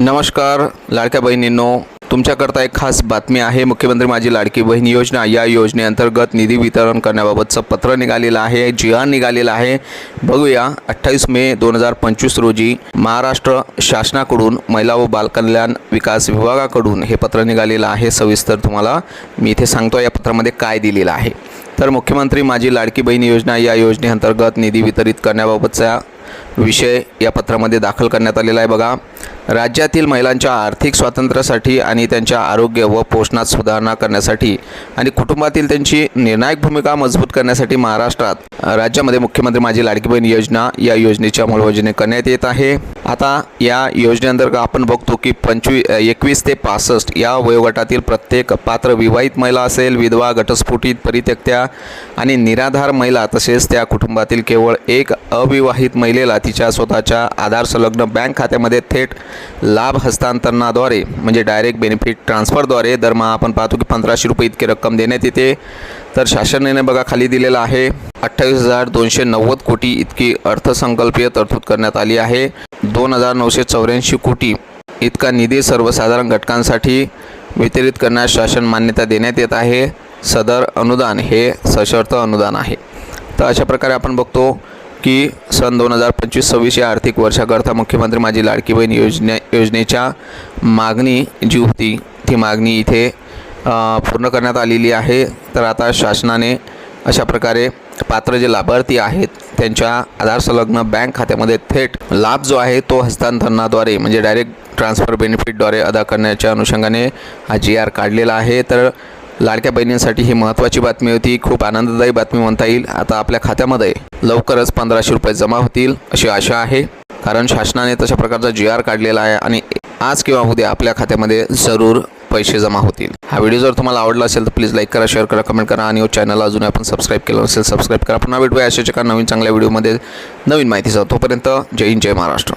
नमस्कार लाडक्या बहिणींनो. तुमच्याकरता एक खास बातमी आहे. मुख्यमंत्री माझी लाडकी बहीण योजना. या योजनेअंतर्गत निधी वितरण करण्याबाबतचं पत्र निघालेलं आहे. जी आर निघालेलं आहे. बघूया अठ्ठावीस मे दोन हजार पंचवीस रोजी महाराष्ट्र शासनाकडून महिला व बालकल्याण विकास विभागाकडून हे पत्र निघालेलं आहे. सविस्तर तुम्हाला मी इथे सांगतो या पत्रामध्ये काय दिलेलं आहे. तर मुख्यमंत्री माझी लाडकी बहीण योजना या योजनेअंतर्गत निधी वितरित करण्याबाबतचा विषय या पत्रामध्ये दाखल करण्यात आलेला आहे. बघा राज्यातील महिलांच्या आर्थिक स्वातंत्र्यासाठी आणि त्यांच्या आरोग्य व पोषणात सुधारणा करण्यासाठी आणि कुटुंबातील त्यांची निर्णायक भूमिका मजबूत करण्यासाठी महाराष्ट्रात राज्यामध्ये मुख्यमंत्री माझी लाडकी बहीण योजना या योजनेची अंमलबजावणी करण्यात येत आहे. आता या योजनेअंतर्गत आपण बघतो की पंचवी एकवीस ते पासष्ट या वयोगटातील प्रत्येक पात्र विवाहित महिला असेल विधवा घटस्फोटित परित्यक्त्या आणि निराधार महिला तसेच त्या कुटुंबातील केवळ एक अविवाहित महिलेला तिच्या स्वतःच्या आधार संलग्न बँक खात्यामध्ये थेट लाभ हस्तांतरणाद्वारे म्हणजे डायरेक्ट बेनिफिट ट्रान्सफरद्वारे दरमहा आपण पाहतो की पंधराशे रुपये इतकी रक्कम देण्यात येते. तर शासनाने बघा खाली दिलेलं आहे. अठ्ठावीस हजार दोनशे नव्वद कोटी इतकी अर्थसंकल्पीय तरतूद करण्यात आली आहे. दोन हजार नऊशे चौऱ्याऐंशी कोटी इतका निधी सर्वसाधारण घटकांसाठी वितरित करण्यास शासन मान्यता देण्यात येत आहे. सदर अनुदान हे सशर्त अनुदान आहे. तर अशा प्रकारे आपण बघतो की सन दोन हजार पंचवीस सव्वीस या आर्थिक वर्षाकरता मुख्यमंत्री माझी लाडकी बहीण योजने योजनेच्या मागणी जी होती ती मागणी इथे पूर्ण करण्यात आलेली आहे. तर आता शासनाने अशा प्रकारे पात्र जे लाभार्थी आहेत त्यांच्या आधार संलग्न बँक खात्यामध्ये थेट लाभ जो आहे तो हस्तांतरणाद्वारे म्हणजे डायरेक्ट ट्रान्सफर बेनिफिटद्वारे अदा करण्याच्या अनुषंगाने हा जी आर काढलेला आहे. तर लाडक्या बहिणींसाठी ही महत्त्वाची बातमी होती. खूप आनंददायी बातमी म्हणता येईल. आता आपल्या खात्यामध्ये लवकरच पंधराशे रुपये जमा होतील अशी आशा आहे. कारण शासनाने तशा प्रकारचा जी आर काढलेला आहे आणि आज किंवा उद्या आपल्या खात्यामध्ये जरूर पैसे जमा होतील. हा व्हिडिओ जर तुम्हाला आवडला असेल तर प्लीज लाईक करा शेअर करा कमेंट करा आणि चॅनलला अजून आपण सबस्क्राईब केलं नसेल सबस्क्राईब करा. पुन्हा भेटूया अशाच एका नवीन चांगल्या व्हिडिओमध्ये. नवीन माहितीचा तोपर्यंत जय हिंद जय महाराष्ट्र.